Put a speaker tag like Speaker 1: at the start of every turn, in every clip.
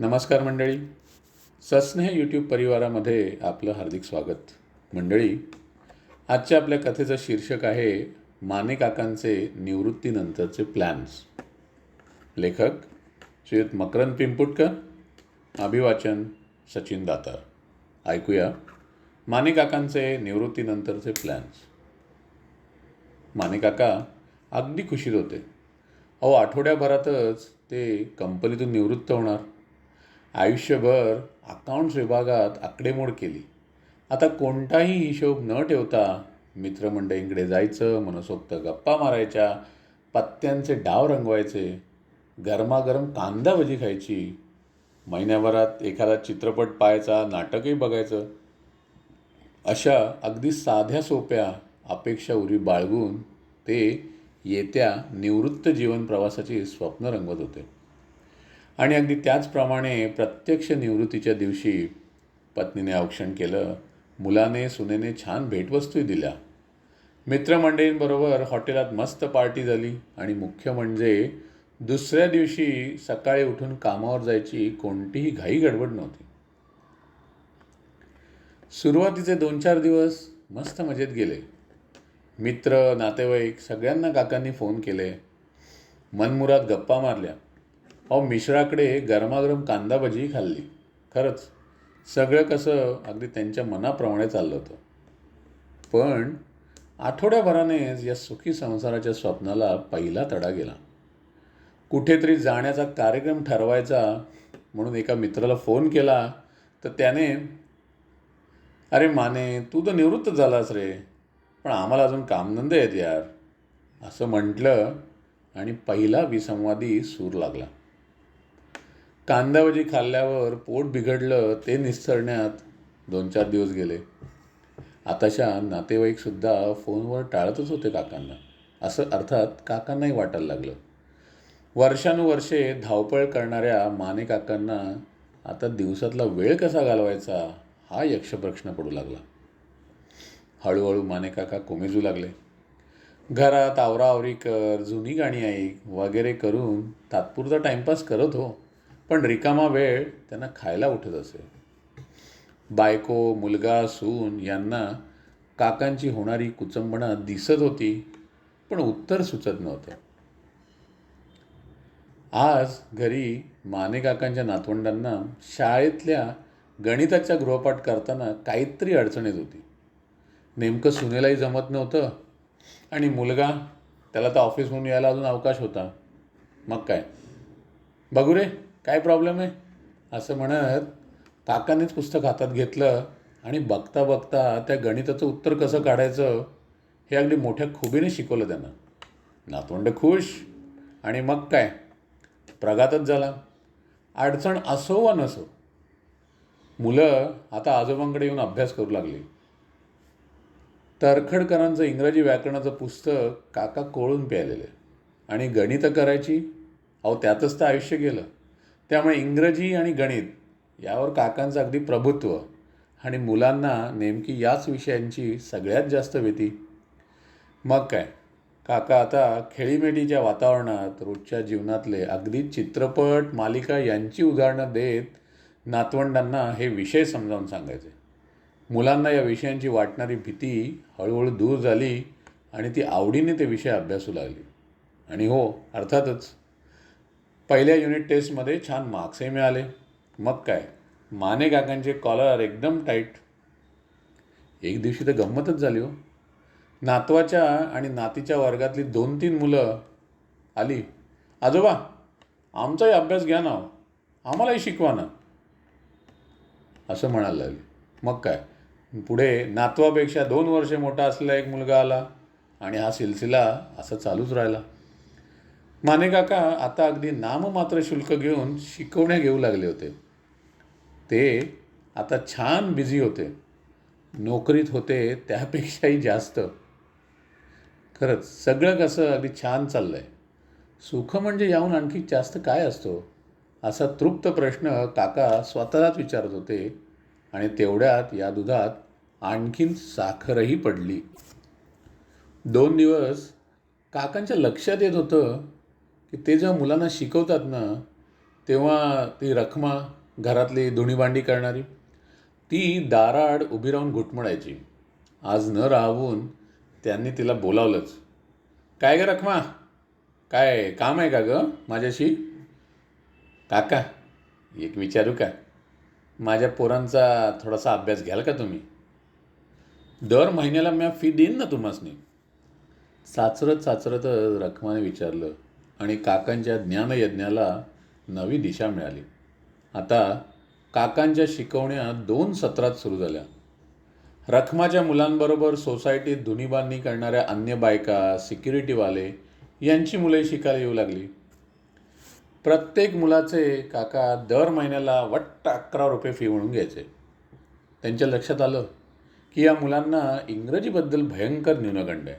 Speaker 1: नमस्कार मंडळी. सस्नेह यूट्यूब परिवारामध्ये आपलं हार्दिक स्वागत. मंडळी आजच्या आपल्या कथेचं शीर्षक आहे माने काकांचे निवृत्तीनंतरचे प्लॅन्स लेखक श्रीयुत मकरंद पिंपुटकर अभिवाचन सचिन दातार. ऐकूया माने काकांचे निवृत्तीनंतरचे प्लॅन्स माने काका अगदी खुशीत होते. अहो आठवड्याभरातच ते कंपनीतून निवृत्त होणार. आयुष्यभर अकाउंट्स विभागात आकडेमोड केली. आता कोणताही हिशोब न ठेवता मित्रमंडळींकडे जायचं मनसोक्त गप्पा मारायच्या पत्त्यांचे डाव रंगवायचे गरमागरम कांदा भजी खायची महिन्याभरात एखादा चित्रपट पाहायचा नाटकही बघायचं अशा अगदी साध्या सोप्या अपेक्षा उरी बाळगून ते येत्या निवृत्त जीवन प्रवासाची स्वप्न रंगवत होते. आणि अगदी त्याचप्रमाणे प्रत्यक्ष निवृत्तीच्या दिवशी पत्नीने औक्षण केलं मुलाने सुनेने छान भेटवस्तूही दिल्या. मित्रमंडळींबरोबर हॉटेलात मस्त पार्टी झाली आणि मुख्य म्हणजे दुसऱ्या दिवशी सकाळी उठून कामावर जायची कोणतीही घाई गडबड नव्हती. सुरुवातीचे दोन चार दिवस मस्त मजेत गेले. मित्र नातेवाईक सगळ्यांना काकांनी फोन केले. मनमुरात गप्पा मारल्या. अहो मिश्राकडे गरमागरम कांदा भजीही खाल्ली. खरंच सगळं कसं अगदी त्यांच्या मनाप्रमाणे चाललं होतं. पण आठवड्याभरानेच या सुखी संसाराच्या स्वप्नाला पहिला तडा गेला. कुठेतरी जाण्याचा कार्यक्रम ठरवायचा म्हणून एका मित्राला फोन केला तर त्याने अरे माने तू तर निवृत्त झालास रे पण आम्हाला अजून कामधंदे आहेत यार असं म्हटलं आणि पहिला विसंवादी सूर लागला. कांदाभजी खाल्ल्यावर पोट बिघडलं ते निस्तरण्यात दोन चार दिवस गेले. आताशा नातेवाईकसुद्धा फोनवर टाळतच होते काकांना. असं अर्थात काकांनाही वाटायला लागलं. वर्षानुवर्षे धावपळ करणाऱ्या माने काकांना आता दिवसातला वेळ कसा घालवायचा हा यक्षप्रश्न पडू लागला. हळूहळू माने काका कोमेजू लागले. घरात आवराआवरी कर जुनी गाणी ऐक वगैरे करून तात्पुरता टाईमपास करत हो. पण रिकामा वेळ त्यांना खायला उठत असे. बायको मुलगा सून यांना काकांची होणारी कुचंबणा दिसत होती पण उत्तर सुचत नव्हतं. आज घरी माने काकांच्या नातवंडांना शाळेतल्या गणिताच्या गृहपाठ करताना काहीतरी अडचण येत होती. नेमकं सुनेलाही जमत नव्हतं आणि मुलगा त्याला तर ऑफिसहून यायला अजून अवकाश होता. मग काय? बघू रे. काय प्रॉब्लेम आहे? असं म्हणत काकानेच पुस्तक हातात घेतलं आणि बघता बघता त्या गणिताचं उत्तर कसं काढायचं हे अगदी मोठ्या खुबीने शिकवलं त्यांना. नातवंड खुश आणि मग काय? प्रघातच झाला. अडचण असो वा नसो मुलं आता आजोबांकडे येऊन अभ्यास करू लागली. तरखडकरांचं इंग्रजी व्याकरणाचं पुस्तक काका कोळून प्यायलेलं आणि गणितं करायची अहो त्यातच तर आयुष्य गेलं. त्यामुळे इंग्रजी आणि गणित यावर काकांचं अगदी प्रभुत्व आणि मुलांना नेमकी याच विषयांची सगळ्यात जास्त भीती. मग काय? काका आता खेळीमेटीच्या वातावरणात रोजच्या जीवनातले अगदी चित्रपट मालिका यांची उदाहरणं देत नातवंडांना हे विषय समजावून सांगायचे. मुलांना या विषयांची वाटणारी भीती हळूहळू दूर झाली आणि ती आवडीने ते विषय अभ्यासू लागली. आणि हो अर्थातच पहिल्या युनिट टेस्टमध्ये छान मार्क्सही मिळाले. मग काय? माने काकांचे कॉलर एकदम टाईट एक दिवशी तर गंमतच झाली हो. नातवाच्या आणि नातीच्या वर्गातली दोन तीन मुलं आली. आजोबा आमचाही अभ्यास घ्या ना हो. आम्हालाही शिकवा ना. असं म्हणायला लागली. मग काय? पुढे नातवापेक्षा दोन वर्षे मोठा असलेला एक मुलगा आला आणि हा सिलसिला असा चालूच राहिला. माने काका आता अगदी नाममात्र शुल्क घेऊन शिकवण्या घेऊ लागले होते. ते आता छान बिझी होते. नोकरीत होते त्यापेक्षाही जास्त. खरंच सगळं कसं अगदी छान चाललं आहे सुख म्हणजे याहून आणखी जास्त काय असतो? असा तृप्त प्रश्न काका स्वतःलाच विचारत होते आणि तेवढ्यात या दुधात आणखीन साखरही पडली. दोन दिवस काकांच्या लक्षात येत होतं की ते जेव्हा मुलांना शिकवतात ना तेव्हा ती रखमा घरातली धुणीभांडी करणारी ती दाराआड उभी राहून घुटमळायची. आज न राहून त्यांनी तिला बोलावलंच. काय ग रखमा? काय काम आहे का ग माझ्याशी? काका एक विचारू का? माझ्या पोरांचा थोडासा अभ्यास घ्याल का तुम्ही? दर महिन्याला मी फी देईन ना तुम्हासनी. चाचरत चाचरत रखमाने विचारलं आणि काकांच्या ज्ञानयज्ञाला नवी दिशा मिळाली. आता काकांच्या शिकवण्या दोन सत्रात सुरू झाल्या. रखमाच्या मुलांबरोबर सोसायटीत धुनीबांधणी करणाऱ्या अन्य बायका सिक्युरिटीवाले यांची मुले शिकायला येऊ लागली. प्रत्येक मुलाचे काका दर महिन्याला वट्ट अकरा रुपये फी म्हणून घ्यायचे. त्यांच्या लक्षात आलं की या मुलांना इंग्रजीबद्दल भयंकर न्यूनगंड आहे.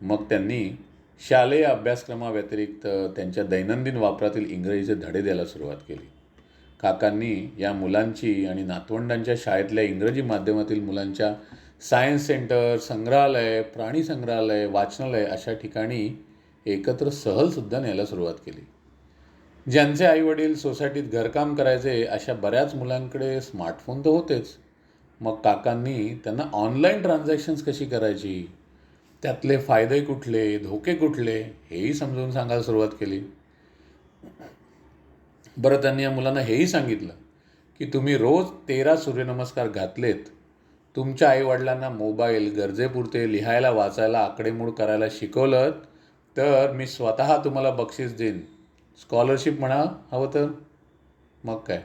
Speaker 1: मग त्यांनी शालेय अभ्यासक्रमाव्यतिरिक्त त्यांच्या दैनंदिन वापरातील इंग्रजीचे धडे द्यायला सुरुवात केली. काकांनी या मुलांची आणि नातवंडांच्या शाळेतल्या इंग्रजी माध्यमातील मुलांच्या सायन्स सेंटर संग्रहालय प्राणी संग्रहालय वाचनालय अशा ठिकाणी एकत्र सहलसुद्धा न्यायला सुरुवात केली. ज्यांचे आईवडील सोसायटीत घरकाम करायचे अशा बऱ्याच मुलांकडे स्मार्टफोन तर होतेच. मग काकांनी त्यांना ऑनलाईन ट्रान्झॅक्शन्स कशी करायची? त्यातले फायदे कुठले धोके कुठले हेही समजून सांगायला सुरुवात केली. बरं त्यांनी या मुलांना हेही सांगितलं की तुम्ही रोज तेरा सूर्यनमस्कार घातलेत. तुमच्या आईवडिलांना मोबाईल गरजेपुरते लिहायला वाचायला आकडेमोड करायला शिकवलं तर मी स्वतः तुम्हाला बक्षीस देईन. स्कॉलरशिप म्हणा हवं तर. मग काय?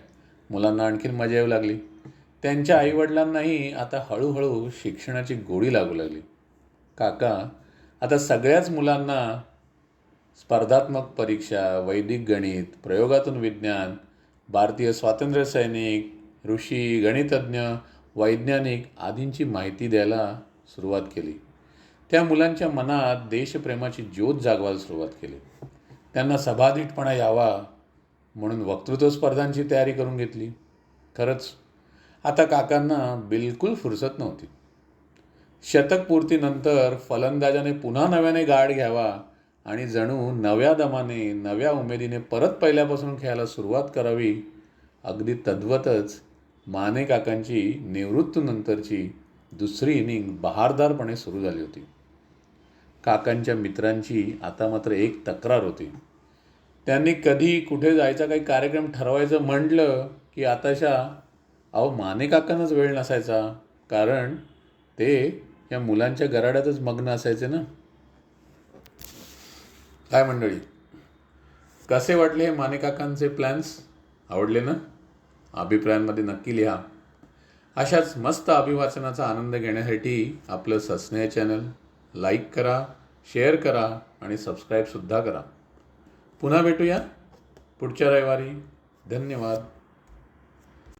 Speaker 1: मुलांना आणखीन मजा येऊ लागली. त्यांच्या आईवडिलांनाही आता हळूहळू शिक्षणाची गोडी लागू लागली. काका आता सगळ्याच मुलांना स्पर्धात्मक परीक्षा वैदिक गणित प्रयोगातून विज्ञान भारतीय स्वातंत्र्य सैनिक ऋषी गणितज्ञ वैज्ञानिक आदींची माहिती द्यायला सुरुवात केली. त्या मुलांच्या मनात देशप्रेमाची ज्योत जागवायला सुरुवात केली. त्यांना सभाधीटपणा यावा म्हणून वक्तृत्व स्पर्धांची तयारी करून घेतली. खरंच आता काकांना बिलकुल फुरसत नव्हती. शतकपूर्तीनंतर फलंदाजाने पुन्हा नव्याने गाड घ्यावा आणि जणू नव्या दमाने नव्या उमेदीने परत पहिल्यापासून खेळायला सुरुवात करावी. अगदी तद्वतच माने काकांची निवृत्तीनंतरची दुसरी इनिंग बहारदारपणे सुरू झाली होती. काकांच्या मित्रांची आता मात्र एक तक्रार होती. त्यांनी कधी कुठे जायचा काही कार्यक्रम ठरवायचं म्हटलं की आताशा अहो माने काकांनाच वेळ नसायचा. कारण ते या मुलांच्या गराड्यातच मग्न असायचे ना? काय मंडळी? कसे वाटले हे प्लॅन्स आवडले ना? अभिप्रायांमध्ये नक्की लिहा. अशाच मस्त अभिवाचनाचा आनंद घेण्यासाठी आपलं ससने चॅनल लाईक करा शेअर करा आणि सबस्क्राईबसुद्धा करा. पुन्हा भेटूया पुढच्या रविवारी. धन्यवाद.